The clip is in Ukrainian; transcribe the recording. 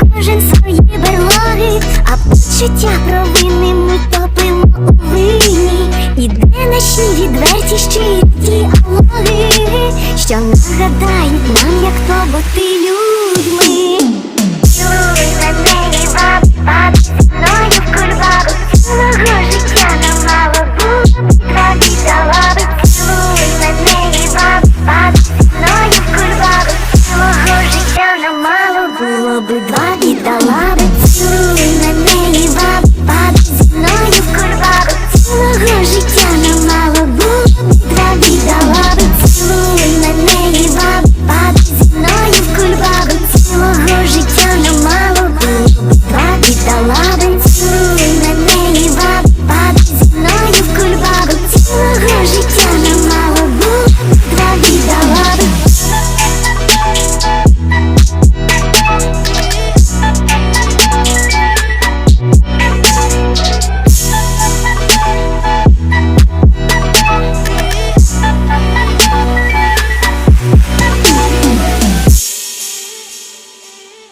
кожен свої берлоги, а почуття провини ми топимо у вині. І де наші відверті щирі діалоги, що нагадають нам, як то бо ти Цілуй